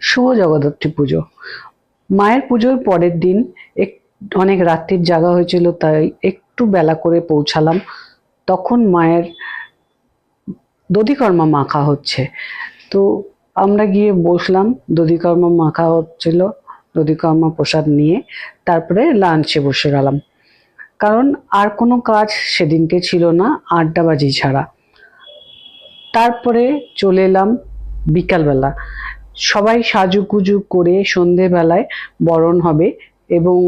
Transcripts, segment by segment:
শুভ জগদ্ধাত্রী পুজো। মায়ের পুজোর পরের দিন এক, অনেক রাত্রির জাগা হয়েছিল, তাই একটু বেলা করে পৌঁছালাম। তখন মায়ের দধিকর্মা মাখা হচ্ছে। তো আমরা গিয়ে বসলাম, দধিকর্মা মাখা হচ্ছিল, দধিকর্মা প্রসাদ নিয়ে, তারপরে লাঞ্চে বসে গেলাম কারণ আর কোনো কাজ সেদিনকে ছিল না, আড্ডাবাজি ছাড়া। তারপরে চলে এলাম বিকালবেলা। সবাই সাজুগুজু করে সন্ধেবেলায় বরণ হবে এবং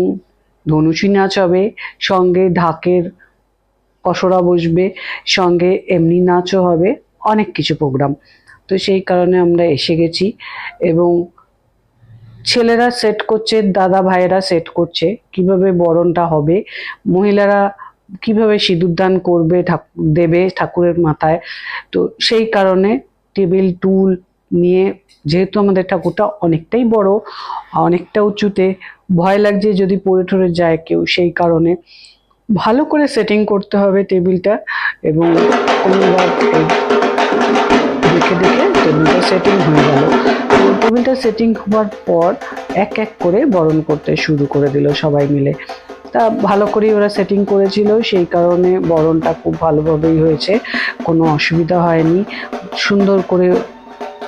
ধনুচি নাচ হবে সঙ্গে ঢাকের কসরা বসবে, সঙ্গে এমনি নাচও হবে, অনেক কিছু প্রোগ্রাম তো সেই কারণে আমরা এসে গেছি এবং ছেলেরা সেট করছে, দাদা ভাইয়েরা সেট করছে কীভাবে বরণটা হবে, মহিলারা কীভাবে সিঁদুরদান করবে ঠাকুর দেবে ঠাকুরের মাথায়। তো সেই কারণে টেবিল, টুল নিয়ে যেহেতু আমাদের ঠাকুরটা অনেকটাই বড়, অনেকটা উঁচুতে, ভয় লাগছে যদি পড়ে টরে যায় কেউ সেই কারণে। ভালো করে সেটিং করতে হবে টেবিলটা এবং দেখে দেখে টেবিলটা সেটিং হয়ে গেল। টেবিলটা সেটিং হওয়ার পর এক এক করে বরণ করতে শুরু করে দিল সবাই মিলে। তা ভালো করেই ওরা সেটিং করেছিল, সেই কারণে বরণটা খুব ভালোভাবেই হয়েছে, কোনো অসুবিধা হয়নি। সুন্দর করে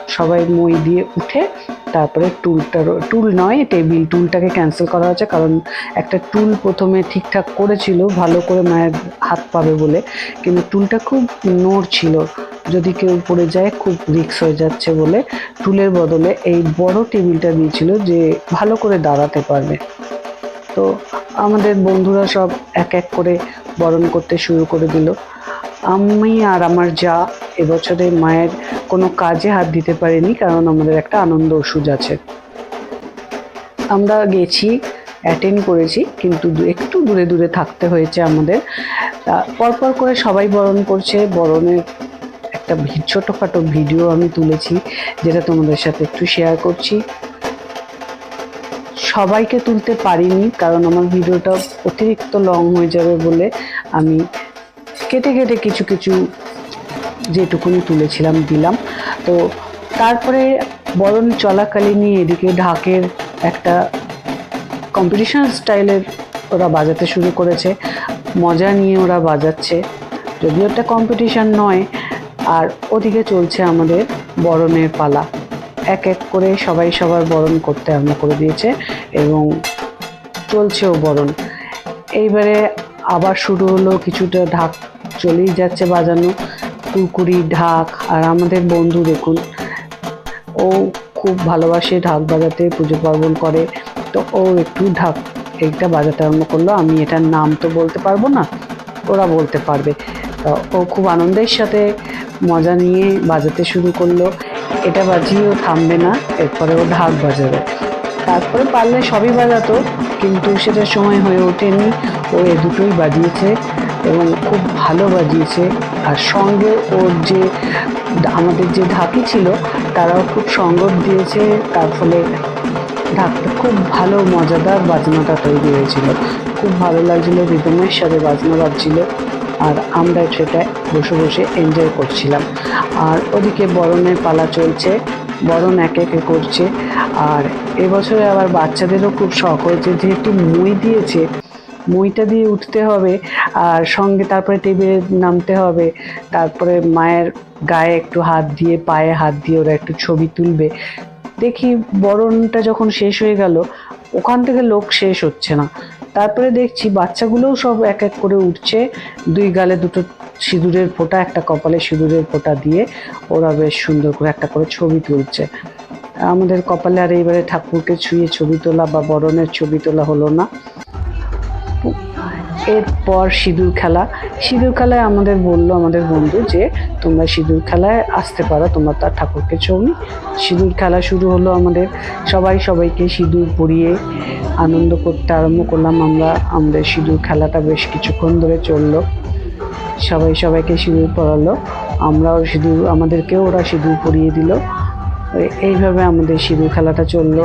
সবাই মই দিয়ে উঠে তারপরে টুলটা টুল নয়, টেবিল টুলটাকে ক্যান্সেল করা হয়েছে কারণ একটা টুল প্রথমে ঠিকঠাক করেছিল, ভালো করে মায়ের হাত পাবে বলে। কিন্তু টুলটা খুব নোড় ছিল। যদি কেউ পড়ে যায়, খুব রিক্স হয়ে যাচ্ছে বলে টুলের বদলে এই বড় টেবিলটা দিয়েছিল যে ভালো করে দাঁড়াতে পারবে। তো আমাদের বন্ধুরা সব এক এক করে বরণ করতে শুরু করে দিল। আমি আর আমার যা এবছরে মায়ের কোনো কাজে হাত দিতে পারিনি, কারণ আমাদের একটা আনন্দ ওষুধ আছে। আমরা গেছি অ্যাটেন্ড করেছি, কিন্তু একটু দূরে দূরে থাকতে হয়েছে আমাদের। পরপর করে সবাই বরণ করছে, বরণের একটা ছোটোখাটো ভিডিও আমি তুলেছি, যেটা তোমাদের সাথে একটু শেয়ার করছি। সবাইকে তুলতে পারিনি, কারণ আমার ভিডিওটা অতিরিক্ত লং হয়ে যাবে বলে আমি কেটে কেটে কিছু কিছু যেটুকুনি তুলেছিলাম, দিলাম। তো তারপরে বরণ চলাকালীনই এদিকে ঢাকের একটা কম্পিটিশন স্টাইলের ওরা বাজাতে শুরু করেছে। মজা নিয়ে ওরা বাজাচ্ছে। যদিও একটা কম্পিটিশান নয়, আর ওদিকে চলছে আমাদের বরণের পালা। এক এক করে সবাই সবার বরণ করতে আরম্ভ করে দিয়েছে এবং চলছেও বরণ। এইবারে আবার শুরু হলো কিছুটা ঢাক চলেই যাচ্ছে বাজানো কুরকুরি ঢাক আর আমাদের বন্ধু দেখুন, ও খুব ভালোবাসে ঢাক বাজাতে, পুজো পার্বণ করে। তো ও একটু ঢাক এইটা বাজাতে আরম্ভ করল। আমি এটার নাম তো বলতে পারব না, ওরা বলতে পারবে। তো ও খুব আনন্দের সাথে মজা নিয়ে বাজাতে শুরু করল। এটা বাজিয়েও থামবে না, এরপরে ও ঢাক বাজাবে। তারপরে পারলে সবই বাজাতো, কিন্তু সেটা সময় হয়ে ওঠেনি। ও এ দুটোই বাজিয়েছে। এবং খুব ভালো বাজিয়েছে। আর সঙ্গে ওর যে আমাদের যে ঢাকি ছিল, তারাও খুব সঙ্গত দিয়েছে। তার ফলে ঢাকটা খুব ভালো, মজাদার বাজনাটা তৈরি হয়েছিল। খুব ভালো লাগছিল, রিদমের সাথে বাজনা বাজছিল। আর আমরা সেটা বসে বসে এনজয় করছিলাম। আর ওদিকে বরণের পালা চলছে, বরণ এক একে করছে। আর এবছরে আবার বাচ্চাদেরও খুব শখ হয়েছে, যেহেতু মই দিয়েছে মইটা দিয়ে উঠতে হবে, আর সঙ্গে তারপরে টেবিলে নামতে হবে, তারপরে মায়ের গায়ে একটু হাত দিয়ে, পায়ে হাত দিয়ে ওরা একটু ছবি তুলবে। দেখি বরণটা যখন শেষ হয়ে গেল, ওখান থেকে লোক শেষ হচ্ছে না। তারপরে দেখছি বাচ্চাগুলোও সব এক এক করে উঠছে, দুই গালে দুটো সিঁদুরের ফোঁটা, একটা কপালে সিঁদুরের ফোঁটা দিয়ে ওরা বেশ সুন্দর করে একটা করে ছবি তুলছে। আমাদের কপালে আর এইবারে ঠাকুরকে ছুঁয়ে ছবি তোলা বা বরণের ছবি তোলা হলো না। এরপর সিঁদুর খেলা। সিঁদুর খেলায় আমাদের বলল আমাদের বন্ধু যে, তোমরা সিঁদুর খেলায় আসতে পারো, তোমরা তার ঠাকুরকে ছবি সিঁদুর খেলা শুরু হলো আমাদের সবাই সবাইকে সিঁদুর পরিয়ে আনন্দ করতে আরম্ভ করলাম আমরা। আমাদের সিঁদুর খেলাটা বেশ কিছুক্ষণ ধরে চলল। সবাই সবাইকে সিঁদুর পরালো। আমরাও সিঁদুর, আমাদেরকেও ওরা সিঁদুর পরিয়ে দিল। এইভাবে আমাদের সিঁদুর খেলাটা চলল।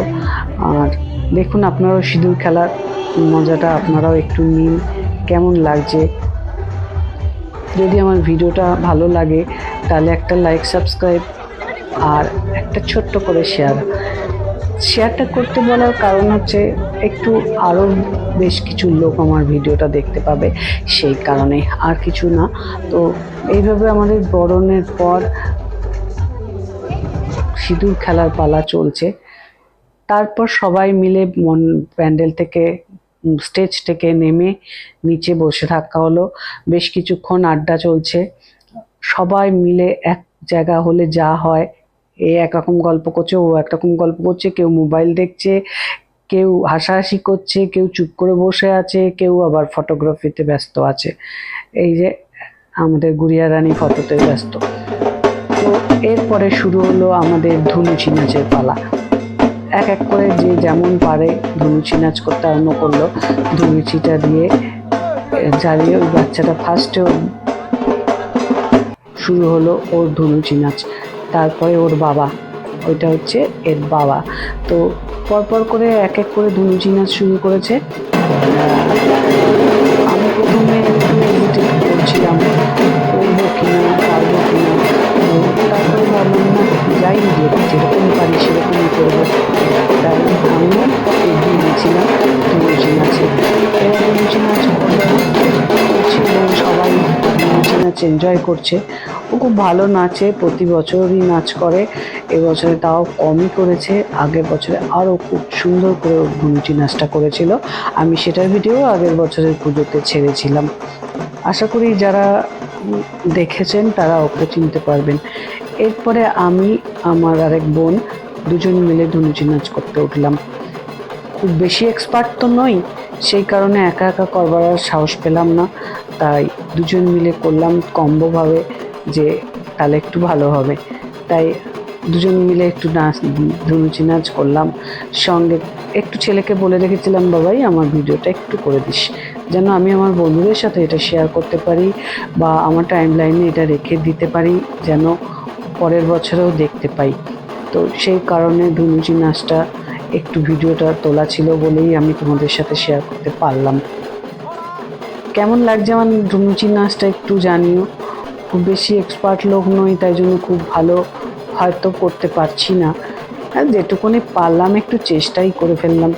আর দেখুন আপনারাও সিঁদুর খেলার মজাটা, আপনারাও একটু নিন কেমন লাগছে? যদি আমার ভিডিওটা ভালো লাগে, তাহলে একটা লাইক সাবস্ক্রাইব আর একটা ছোট্ট করে শেয়ার শেয়ারটা করতে বলার কারণ হচ্ছে, একটু আরও বেশ কিছু লোক আমার ভিডিওটা দেখতে পাবে, সেই কারণে আর কিছু না। তো এইভাবে আমাদের বরণের পর সিঁদুর খেলার পালা চলছে। তারপর সবাই মিলে মন প্যান্ডেল থেকে স্টেজ থেকে নেমে নিচে বসে থাকা হলো। বেশ কিছুক্ষণ আড্ডা চলছে। সবাই মিলে এক জায়গা হলে যা হয়। এ একরকম গল্প করছে, ও একরকম গল্প করছে। কেউ মোবাইল দেখছে, কেউ হাসাহাসি করছে, কেউ চুপ করে বসে আছে, কেউ আবার ফটোগ্রাফিতে ব্যস্ত আছে। এই যে আমাদের গুড়িয়া রানী ফটোতে ব্যস্ত। তো এরপরে শুরু হলো আমাদের ধুনুচি নাচের পালা। এক এক করে যে যেমন পারে ধুনুচি নাচ করতে আরম্ভ করল। ধুনুচিটা দিয়ে জ্বালিয়ে ওই বাচ্চাটা ফার্স্টে শুরু হলো ওর ধুনুচি নাচ তারপরে ওর বাবা, ওইটা হচ্ছে এর বাবা। তো পরপর করে এক এক করে ধুনুচি নাচ শুরু করেছে। আমি প্রথমে করছিলাম, করব কিনা, পারব কিনা। তারপরে যাই যেরকম পারি করব তাই এগিয়ে নাচে এবার ধুনুচি নাচ এবং সবাই নাচ এনজয় করছে ও খুব ভালো নাচে প্রতি বছরই নাচ করে এবছরে তাও কমই করেছে আগের বছরে আরও খুব সুন্দর করে ধুনুচি নাচটা করেছিল আমি সেটার ভিডিও আগের বছরের পুজোতে ছেড়েছিলাম আশা করি যারা দেখেছেন তারা ওকে চিনতে পারবেন এরপরে আমি আমার আরেক বোন দুজন মিলে ধুনুচি নাচ করতে উঠলাম। খুব বেশি এক্সপার্ট তো নই, সেই কারণে একা একা করবার আর সাহস পেলাম না। তাই দুজন মিলে করলাম কম্বোভাবে যে তাহলে একটু ভালো হবে। তাই দুজন মিলে একটু নাচ ধুনুচি নাচ করলাম। সঙ্গে একটু ছেলেকে বলে রেখেছিলাম, বাবাই, আমার ভিডিওটা একটু করে দিস। যেন আমি আমার বন্ধুদের সাথে এটা শেয়ার করতে পারি বা আমার টাইম লাইনে এটা রেখে দিতে পারি, যেন পরের বছরেও দেখতে পাই। তো সেই কারণে ধুনুচি নাচটা একটু ভিডিওটা তোলা ছিল বলেই আমি তোমাদের সাথে শেয়ার করতে পারলাম। কেমন লাগছে আমার ধুনুচি নাচটা একটু জানিও। খুব বেশি এক্সপার্ট লোক নই, তাই জন্য খুব ভালো হয়তো করতে পারছি না। যেটুকুনি পারলাম, একটু চেষ্টাই করে ফেললাম।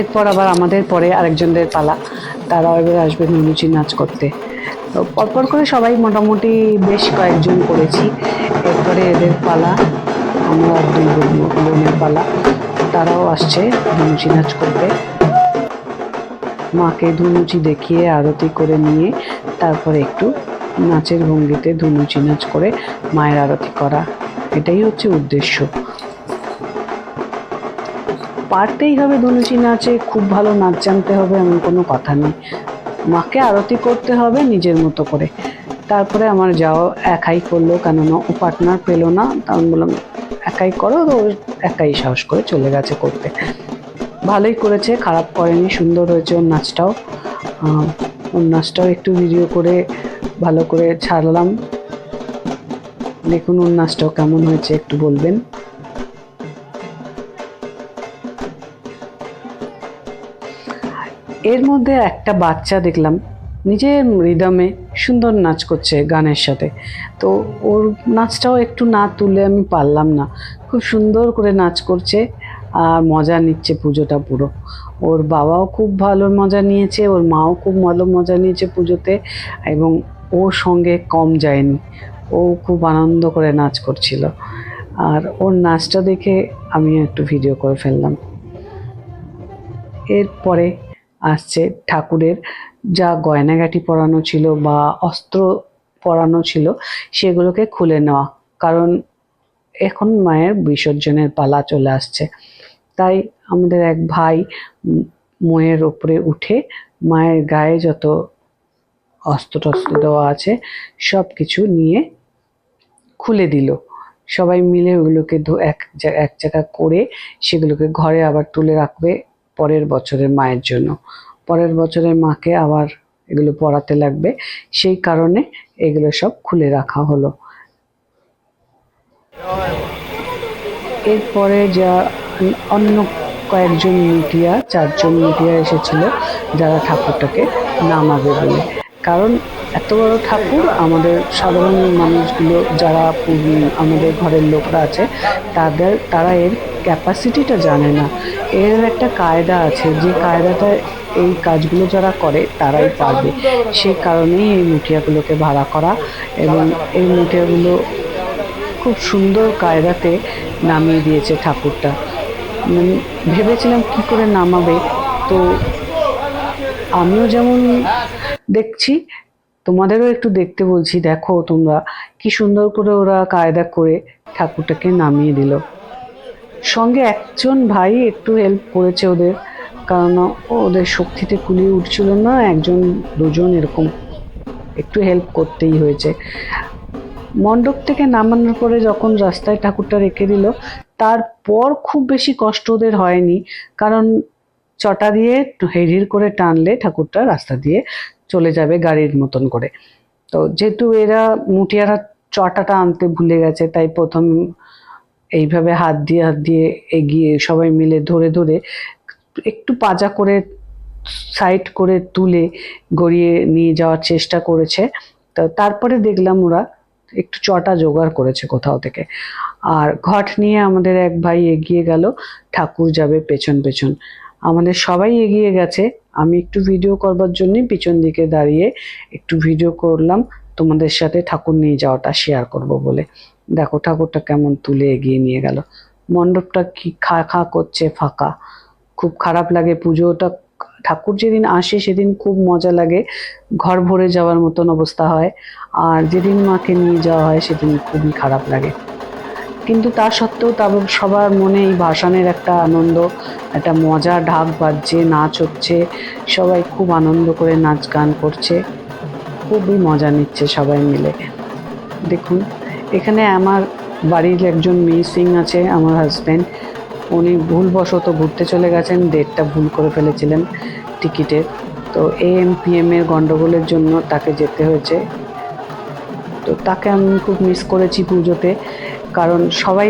এরপর আবার আমাদের পরে আরেকজনদের পালা। তারাও এবার আসবে নুনুচি নাচ করতে। পরপর করে সবাই মোটামুটি বেশ কয়েকজন করেছি। এরপরে এদের পালা, আমরা দুই বোনের পালা। তারাও আসছে ধুনুচি নাচ করতে। মাকে ধুনুচি দেখিয়ে, আরতি করে নিয়ে, তারপরে একটু নাচের ভঙ্গিতে ধুনুচি নাচ করে মায়ের আরতি করা। এটাই হচ্ছে উদ্দেশ্য। পারতেই হবে ধনুচি নাচে, খুব ভালো নাচ জানতে হবে এমন কোনো কথা নেই। মাকে আরতি করতে হবে নিজের মতো করে। তারপরে আমার যাওয়া একাই করল, কেননা ও পার্টনার পেল না। তখন বললাম, একাই করো। তো একাই সাহস করে চলে গেছে করতে। ভালোই করেছে, খারাপ করেনি, সুন্দর হয়েছে ওর নাচটাও। ওর নাচটাও একটু ভিডিও করে ভালো করে ছাড়লাম। দেখুন ওর নাচটাও কেমন হয়েছে, একটু বলবেন। এর মধ্যে একটা বাচ্চা দেখলাম, নিজের রিদমে সুন্দর নাচ করছে গানের সাথে। তো ওর নাচটাও একটু না তুলে আমি পারলাম না। খুব সুন্দর করে নাচ করছে আর মজা নিচ্ছে পুজোটা পুরো। ওর বাবাও খুব ভালো মজা নিয়েছে, ওর মাও খুব ভালো মজা নিয়েছে পুজোতে এবং ওর সঙ্গে কম যায়নি। ও খুব আনন্দ করে নাচ করছিল। আর ওর নাচটা দেখে আমি একটু ভিডিও করে ফেললাম। এরপরে আসছে ঠাকুরের, যা গয়নাগাটি পরানো ছিল বা অস্ত্র পরানো ছিল, সেগুলোকে খুলে নেওয়া। কারণ এখন মায়ের বিসর্জনের পালা চলে আসছে। তাই আমাদের এক ভাই ময়ের ওপরে উঠে মায়ের গায়ে যত অস্ত্র টস্ত্র দেওয়া আছে সব কিছু নিয়ে খুলে দিল। সবাই মিলে ওগুলোকে এক এক জায়গা করে সেগুলোকে ঘরে আবার তুলে রাখবে। পরের বছরের মায়ের জন্য। পরের বছরের মাকে আবার এগুলো পড়াতে লাগবে। সেই কারণে এগুলো সব খুলে রাখা হলো। এরপরে যা অন্য কয়েকজন মিডিয়া, চারজন মিডিয়া এসেছিল যারা ঠাকুরটাকে নামাবে বলে। কারণ এত বড় ঠাকুর আমাদের সাধারণ মানুষগুলো যারা আমাদের ঘরের লোকরা আছে, তাদের, তারা এর ক্যাপাসিটিটা জানে না। এর একটা কায়দা আছে, যে কায়দাটা এই কাজগুলো যারা করে, তারাই পারবে। সেই কারণেই এই মুঠিয়াগুলোকে ভাড়া করা এবং এই মুঠিয়াগুলো খুব সুন্দর কায়দাতে নামিয়ে দিয়েছে ঠাকুরটা। ভেবেছিলাম কি করে নামাবে, তো আমিও যেমন দেখছি, তোমাদেরও একটু দেখতে বলছি, দেখো তোমরা কি সুন্দর করে ওরা কায়দা করে ঠাকুরটাকে নামিয়ে দিল। সঙ্গে একজন ভাই একটু হেল্প করেছে ওদের, কারণ ওদের শক্তিতে কুলিয়ে উঠছিল না, একজন, দুজন এরকম একটু হেল্প করতেই হয়েছে। মণ্ডপ থেকে নামানোর পরে যখন রাস্তায় ঠাকুরটা রেখে দিল, তারপর খুব বেশি কষ্ট ওদের হয়নি, কারণ চটা দিয়ে হেড়ির করে টানলে ঠাকুরটা রাস্তা দিয়ে চলে যাবে গাড়ির মতন করে। তো যেহেতু এরা মুটিয়ারা চটাটা আনতে ভুলে গেছে, তাই প্রথম এইভাবে হাত দিয়ে হাত দিয়ে এগিয়ে সবাই মিলে ধরে ধরে একটু পাজা করে সাইড করে তুলে গড়িয়ে নিয়ে যাওয়ার চেষ্টা করেছে। তো তারপরে দেখলাম ওরা একটু চটা জোগাড় করেছে কোথাও থেকে। আর ঘট নিয়ে আমাদের এক ভাই এগিয়ে গেল, ঠাকুর যাবে পেছন পেছন। আমাদের সবাই এগিয়ে গেছে। আমি একটু ভিডিও করবার জন্যই পিছন দিকে দাঁড়িয়ে একটু ভিডিও করলাম। তোমাদের সাথে ঠাকুর নিয়ে যাওয়াটা শেয়ার করব বলে। দেখো, ঠাকুরটা কেমন তুলে এগিয়ে নিয়ে গেল। মণ্ডপটা কি খা খা করছে, ফাঁকা। খুব খারাপ লাগে পুজোটা। ঠাকুর যেদিন আসে, সেদিন খুব মজা লাগে। ঘর ভরে যাওয়ার মতন অবস্থা হয়। আর যেদিন মাকে নিয়ে যাওয়া হয়, সেদিন খুবই খারাপ লাগে। কিন্তু তা সত্ত্বেও তারপর সবার মনে এই ভাসানের একটা আনন্দ, একটা মজা ঢাক বাজছে, নাচ হচ্ছে। সবাই খুব আনন্দ করে নাচ গান করছে। খুবই মজা নিচ্ছে সবাই মিলে। দেখুন। এখানে আমার বাড়ির একজন মেয়ে সিং আছে, আমার হাজব্যান্ড উনি ভুলবশত ঘুরতে চলে গেছেন, ডেটটা ভুল করে ফেলেছিলেন টিকিটের তো এএম পিএম এর গণ্ডগোলের জন্য তাকে যেতে হয়েছে। তো তাকে আমি খুব মিস করেছি পুজোতে, কারণ সবাই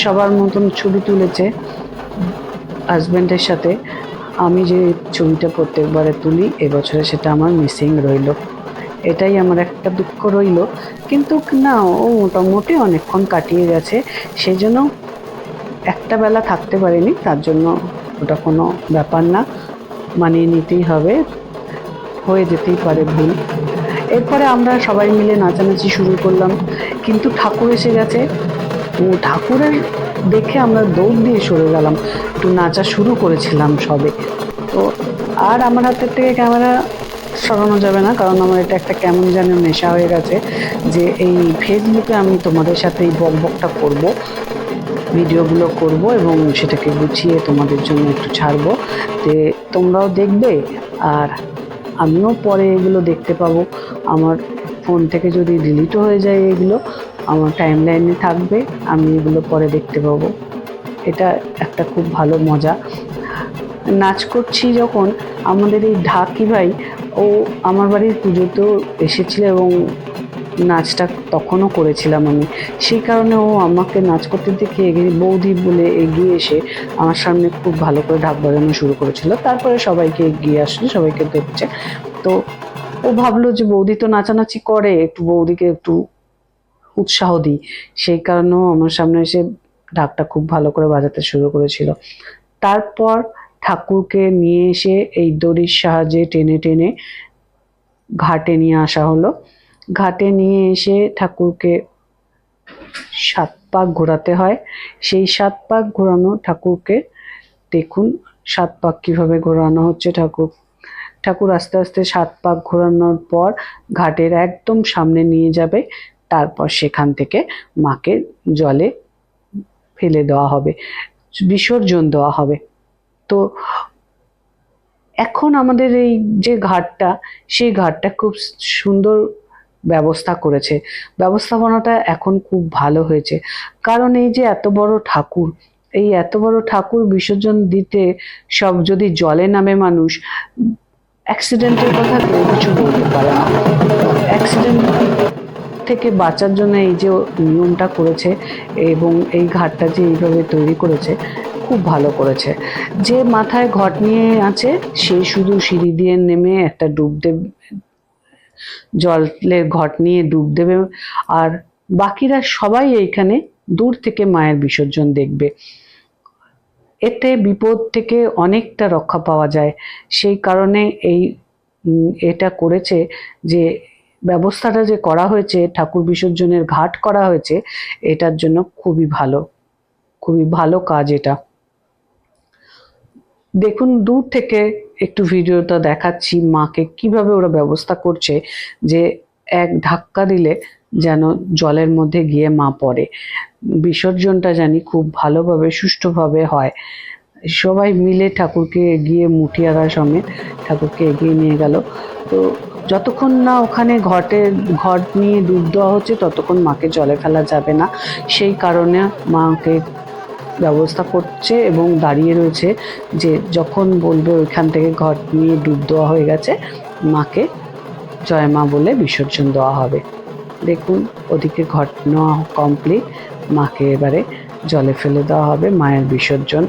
সবার মতন ছবি তুলেছে হাজব্যান্ডের সাথে। আমি যে ছবিটা প্রত্যেকবারে তুলি, এবছরে সেটা আমার মিসিং রইল। এটাই আমার একটা দুঃখ রইল। কিন্তু না, ও মোটামুটি অনেকক্ষণ কাটিয়ে গেছে। সেই জন্য একটা বেলা থাকতে পারিনি, তার জন্য ওটা কোনো ব্যাপার না। মানিয়ে নিতেই হবে, হয়ে যেতেই পারে ভুল। এরপরে আমরা সবাই মিলে নাচানাচি শুরু করলাম। কিন্তু ঠাকুর এসে গেছে। ও ঠাকুরের দেখে আমরা দৌড় দিয়ে সরে গেলাম। একটু নাচা শুরু করেছিলাম সবে। তো আর আমার হাতের থেকে ক্যামেরা সরানো যাবে না, কারণ আমার এটা একটা কেমন যেন নেশা হয়ে গেছে যে এই ফেসবুকে আমি তোমাদের সাথে এই বক বকটা করব, ভিডিওগুলো করব এবং সেটাকে গুছিয়ে তোমাদের জন্য একটু ছাড়বো। তে তোমরাও দেখবে আর আমিও পরে এগুলো দেখতে পাবো। আমার ফোন থেকে যদি ডিলিটও হয়ে যায় এগুলো, আমার টাইম লাইনে থাকবে, আমি এগুলো পরে দেখতে পাবো। এটা একটা খুব ভালো মজা। নাচ করছি যখন আমাদের এই ঢাকি ভাই, ও আমার বাড়ির পুজোতেও এসেছিল এবং নাচটা তখনও করেছিলাম আমি। সেই কারণে ও আমাকে নাচ করতে দেখে এগিয়ে, বৌদি বলে এগিয়ে এসে আমার সামনে খুব ভালো করে ঢাক বাজানো শুরু করেছিল। তারপরে সবাইকে এগিয়ে আসলে, সবাইকে দেখছে। তো ও ভাবলো যে বৌদি তো নাচানাচি করে, একটু বৌদিকে একটু উৎসাহ দিই। সেই কারণেও আমার সামনে এসে ঢাকটা খুব ভালো করে বাজাতে শুরু করেছিল। তারপর ঠাকুরকে নিয়ে এসে এই দড়ির সাহায্যে টেনে টেনে ঘাটে নিয়ে আসা হলো। ঘাটে নিয়ে এসে ঠাকুরকে সাত পাক ঘোরাতে হয়। সেই সাত পাক ঘোরানো ঠাকুরকে দেখুন সাত পাক কীভাবে ঘোরানো হচ্ছে ঠাকুর। ঠাকুর আস্তে আস্তে সাত পাক ঘোরানোর পর ঘাটের একদম সামনে নিয়ে যাবে, তারপর সেখান থেকে মাকে জলে ফেলে দেওয়া হবে, বিসর্জন দেওয়া হবে। তো এখন আমাদের এই যে ঘাটটা, সেই ঘাটটা খুব সুন্দর ব্যবস্থা করেছে। ব্যবস্থাপনাটা এখন খুব ভালো হয়েছে। কারণ এই যে এত বড় ঠাকুর, এই এত বড় ঠাকুর বিসর্জন দিতে সব যদি জলে নামে মানুষ অ্যাক্সিডেন্টের কথা কেউ কিছু বলতে পারে না। অ্যাক্সিডেন্ট থেকে বাঁচার জন্য এই যে নিয়মটা করেছে এবং এই ঘাটটা যে এইভাবে তৈরি করেছে খুব ভালো করেছে। যে মাথায় ঘট নিয়ে আছে, সে শুধু সিঁড়ি দিয়ে নেমে একটা ডুব দেবে জলের ঘট নিয়ে ডুব দেবে আর বাকিরা সবাই এইখানে দূর থেকে মায়ের বিসর্জন দেখবে। এতে বিপদ থেকে অনেকটা রক্ষা পাওয়া যায়। সেই কারণে এই এটা করেছে যে ব্যবস্থাটা যে করা হয়েছে, ঠাকুর বিসর্জনের ঘাট করা হয়েছে, এটার জন্য খুবই ভালো খুবই ভালো কাজ এটা। দেখুন, দূর থেকে একটু ভিডিওটা দেখাচ্ছি মাকে, কীভাবে ওরা ব্যবস্থা করছে যে এক ধাক্কা দিলে যেন জলের মধ্যে গিয়ে মা পড়ে। বিসর্জনটা জানি খুব ভালোভাবে, সুষ্ঠুভাবে হয়। সবাই মিলে ঠাকুরকে এগিয়ে মুঠিয়ারা সমেত ঠাকুরকে এগিয়ে নিয়ে গেল। তো যতক্ষণ না ওখানে ঘটে ঘট নিয়ে দুধ দেওয়া হচ্ছে, ততক্ষণ মাকে জলে ফেলা যাবে না। সেই কারণে মাকে ব্যবস্থা করছে এবং দাঁড়িয়ে রয়েছে যে যখন বলবে ওইখান থেকে ঘট নিয়ে ডুব দেওয়া হয়ে গেছে, মাকে জয় মা বলে বিসর্জন দেওয়া হবে। দেখুন, ওদিকে ঘট নেওয়া কমপ্লিট মাকে এবারে জলে ফেলে দেওয়া হবে, মায়ের বিসর্জন।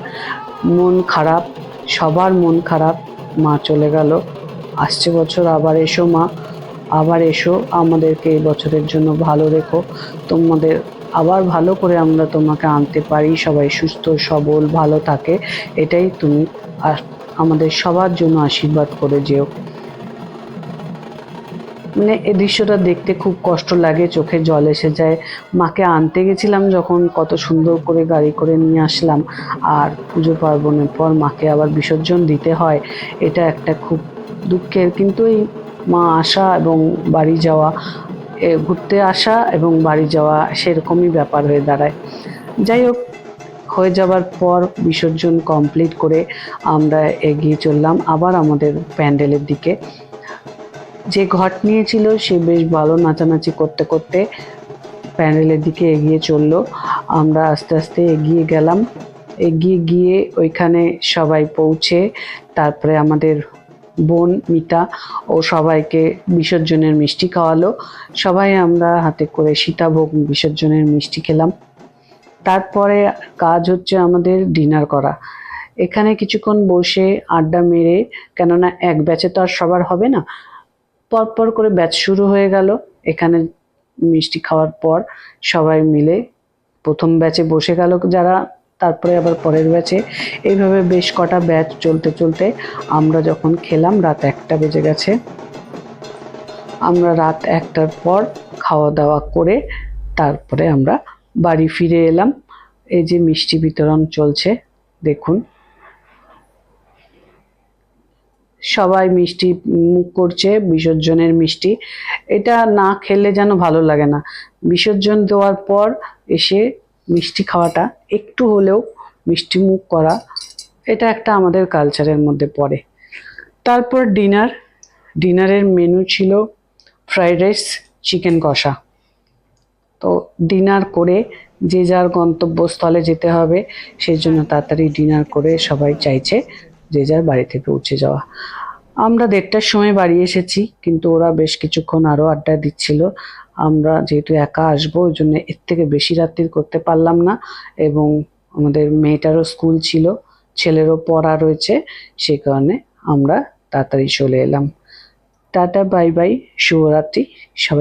মন খারাপ, সবার মন খারাপ, মা চলে গেল। আসছে বছর, আবার এসো মা, আবার এসো, আমাদেরকে এই বছরের জন্য ভালো রেখো। তোমাদের আবার ভালো করে আমরা তোমাকে আনতে পারি, সবাই সুস্থ, সবল, ভালো থাকে। এটাই তুমি আমাদের সবার জন্য আশীর্বাদ করে যেও। মানে এ দৃশ্যটা দেখতে খুব কষ্ট লাগে, চোখে জল এসে যায়। মাকে আনতে গেছিলাম যখন কত সুন্দর করে গাড়ি করে নিয়ে আসলাম, আর পুজো পার্বণের পর মাকে আবার বিসর্জন দিতে হয়। এটা একটা খুব দুঃখের, কিন্তু এই মা আসা এবং বাড়ি যাওয়া ঘুরতে আসা এবং বাড়ি যাওয়া সেরকমই ব্যাপার হয়ে দাঁড়ায়। যাই হোক, হয়ে যাবার পর বিসর্জন কমপ্লিট করে আমরা এগিয়ে চললাম আবার আমাদের প্যান্ডেলের দিকে। যে ঘট নিয়েছিল সে বেশ ভালো নাচানাচি করতে করতে প্যান্ডেলের দিকে এগিয়ে চলল। আমরা আস্তে আস্তে এগিয়ে গেলাম। এগিয়ে গিয়ে ওইখানে সবাই পৌঁছে, তারপরে আমাদের বোন মিতা ও সবাইকে বিসর্জনের মিষ্টি খাওয়ালো। সবাই আমরা হাতে করে সীতাভোগ বিসর্জনের মিষ্টি খেলাম। তারপরে কাজ হচ্ছে আমাদের ডিনার করা। এখানে কিছুক্ষণ বসে আড্ডা মেরে, কেননা এক ব্যাচে তো আর সবার হবে না, পরপর করে ব্যাচ শুরু হয়ে গেল। এখানে মিষ্টি খাওয়ার পর সবাই মিলে প্রথম ব্যাচে বসে গেল যারা তারপরে আবার পরের ব্যাচে এইভাবে বেশ কটা ব্যাচ চলতে চলতে আমরা যখন খেলাম, রাত একটা বেজে গেছে। আমরা রাত একটার পর খাওয়া দাওয়া করে তারপরে আমরা বাড়ি ফিরে এলাম। এই যে মিষ্টি বিতরণ চলছে, দেখুন। সবাই মিষ্টি মুখ করছে, বিসর্জনের মিষ্টি। এটা না খেলে যেন ভালো লাগে না। বিসর্জন দেওয়ার পর এসে মিষ্টি খাওয়াটা, একটু হলেও মিষ্টি মুখ করা, এটা একটা আমাদের কালচারের মধ্যে পড়ে। তারপর ডিনার ডিনারের মেনু ছিল ফ্রাইড রাইস চিকেন কষা। তো ডিনার করে যে যার গন্তব্যস্থলে যেতে হবে, সেই জন্য তাড়াতাড়ি ডিনার করে সবাই চাইছে যে যার বাড়িতে পৌঁছে যাওয়া। আমরা দেড়টার সময় বাড়ি এসেছি, কিন্তু ওরা বেশ কিছুক্ষণ আরও আড্ডা দিচ্ছিল। আমরা যেহেতু একা আসব, ওই জন্য এর থেকে বেশি রাত্রির করতে পারলাম না। এবং আমাদের মেয়েটারও স্কুল ছিল, ছেলেরও পড়া রয়েছে, সে কারণে আমরা তাড়াতাড়ি চলে এলাম। টাটা, বাই বাই, শুভরাত্রি, সবাই